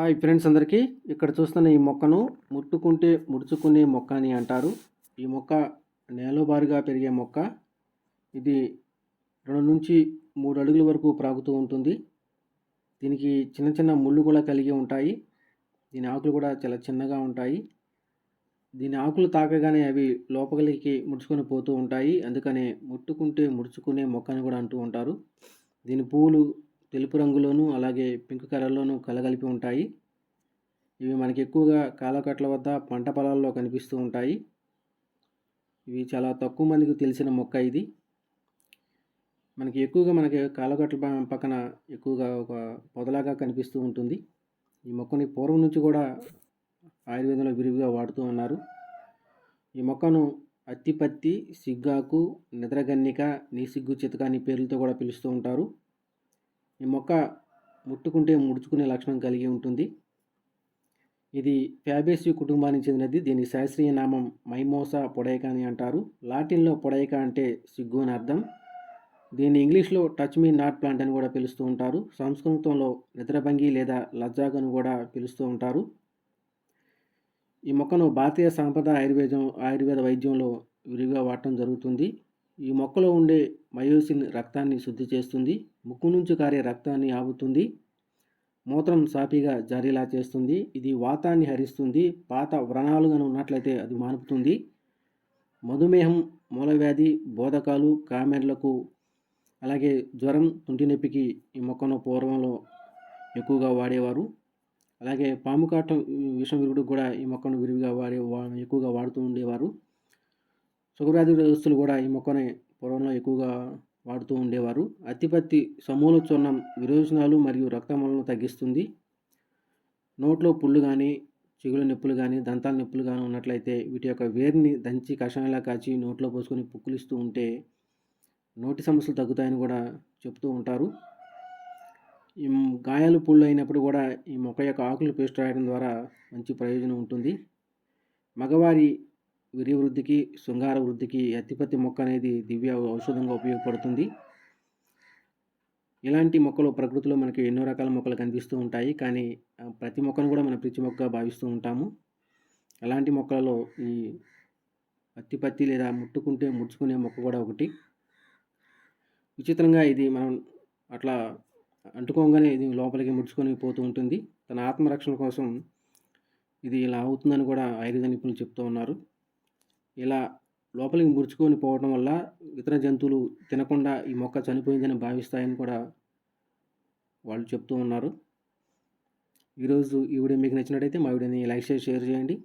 Hi friends అందరికీ. ఇక్కడ చూస్తున్న ఈ మొక్కను ముట్టుకుంటే ముడుచుకునే మొక్క అని అంటారు. ఈ మొక్క నేలబారుగా పెరిగే మొక్క. ఇది రెండు నుంచి మూడు అడుగుల వరకు ప్రాగుతూ ఉంటుంది. దీనికి చిన్న చిన్న ముళ్ళు కూడా కలిగి ఉంటాయి. దీని ఆకులు కూడా చాలా చిన్నగా ఉంటాయి. దీని ఆకులు తాకగానే అవి లోపలికి ముడుచుకొని పోతూ ఉంటాయి. అందుకనే ముట్టుకుంటే ముడుచుకునే మొక్క అని కూడా అంటూ ఉంటారు. దీని పువ్వులు తెలుపు రంగులోను అలాగే పింక్ కలర్లోను కలగలిపి ఉంటాయి. ఇవి మనకి ఎక్కువగా కాలకట్ల వద్ద పంట పొలాల్లో కనిపిస్తూ ఉంటాయి. ఇవి చాలా తక్కువ మందికి తెలిసిన మొక్క ఇది. మనకి ఎక్కువగా మనకి కాలకట్ల పక్కన ఎక్కువగా ఒక పొదలాగా కనిపిస్తూ ఉంటుంది. ఈ మొక్కని పూర్వం నుంచి కూడా ఆయుర్వేదంలో విరివిగా వాడుతూ ఉన్నారు. ఈ మొక్కను అత్తిపత్తి సిగ్గాకు నిద్రగన్నిక నీసిగ్గు చితక అనే పేర్లతో కూడా పిలుస్తూ ఉంటారు. ఈ మొక్క ముట్టుకుంటే ముడుచుకునే లక్షణం కలిగి ఉంటుంది. ఇది ఫ్యాబేసి కుటుంబానికి చెందినది. దీని శాస్త్రీయ నామం మైమోసా పొడైక అని అంటారు. లాటిన్లో పొడైక అంటే సిగ్గు అని అర్థం. దీన్ని ఇంగ్లీష్లో టచ్ మీ నాట్ ప్లాంట్ అని కూడా పిలుస్తూ ఉంటారు. సంస్కృతంలో నిద్రభంగి లేదా లజ్జాగ్ అని కూడా పిలుస్తూ ఉంటారు. ఈ మొక్కను భారతీయ సాంప్రదాయ ఆయుర్వేదం ఆయుర్వేద వైద్యంలో విరివిగా వాడటం జరుగుతుంది. ఈ మొక్కలో ఉండే మయోసిన్ రక్తాన్ని శుద్ధి చేస్తుంది. ముక్కు నుంచి కారే రక్తాన్ని ఆపుతుంది. మూత్రం సాఫీగా జారీలా చేస్తుంది. ఇది వాతాన్ని హరిస్తుంది. పాత వ్రణాలుగా ఉన్నట్లయితే అది మానుపుతుంది. మధుమేహం మూలవ్యాధి బోధకాలు కామెర్లకు అలాగే జ్వరం తుంటి నొప్పికి ఈ మొక్కను పూర్వంలో ఎక్కువగా వాడేవారు. అలాగే పాము కాటం విషం విరుగుడు కూడా ఈ మొక్కను విరివిగా వాడే వా ఎక్కువగా వాడుతూ ఉండేవారు. సుఖవ్యాధిగ్రస్తులు కూడా ఈ మొక్కని పూర్వంలో ఎక్కువగా వాడుతూ ఉండేవారు. అత్తిపత్తి సమూల చూర్ణం విరోచనాలు మరియు రక్తమలను తగ్గిస్తుంది. నోట్లో పుళ్ళు కానీ చిగులు నొప్పులు కానీ దంతాల నొప్పులు కానీ ఉన్నట్లయితే వీటి యొక్క వేరుని దంచి కషాయంలా కాచి నోట్లో పోసుకొని పుక్కులిస్తూ ఉంటే నోటి సమస్యలు తగ్గుతాయని కూడా చెప్తూ ఉంటారు. ఈ గాయాలు పుళ్ళు అయినప్పుడు కూడా ఈ మొక్క యొక్క ఆకులు పేస్ట్ రాయడం ద్వారా మంచి ప్రయోజనం ఉంటుంది. మగవారి విరివృద్ధికి శృంగార వృద్ధికి అత్తిపత్తి మొక్క అనేది దివ్య ఔషధంగా ఉపయోగపడుతుంది. ఇలాంటి మొక్కలు ప్రకృతిలో మనకి ఎన్నో రకాల మొక్కలు కనిపిస్తూ ఉంటాయి. కానీ ప్రతి మొక్కను కూడా మనం పిచ్చి మొక్క భావిస్తూ ఉంటాము. అలాంటి మొక్కలలో ఈ అత్తిపత్తి లేదా ముట్టుకుంటే ముడుచుకునే మొక్క కూడా ఒకటి. విచిత్రంగా ఇది మనం అట్లా అంటుకోగానే ఇది లోపలికి ముడుచుకొని పోతూ ఉంటుంది. తన ఆత్మరక్షణ కోసం ఇది ఇలా అవుతుందని కూడా ఆయుర్వేద నిపుణులు చెప్తూ ఉన్నారు. ఇలా లోపలికి ముడుచుకొని పోవడం వల్ల ఇతర జంతువులు తినకుండా ఈ మొక్క చనిపోయిందని భావిస్తాయని కూడా వాళ్ళు చెప్తూ ఉన్నారు. ఈరోజు ఈ వీడియో మీకు నచ్చినట్టయితే మా వీడియోని లైక్ చేసి షేర్ చేయండి.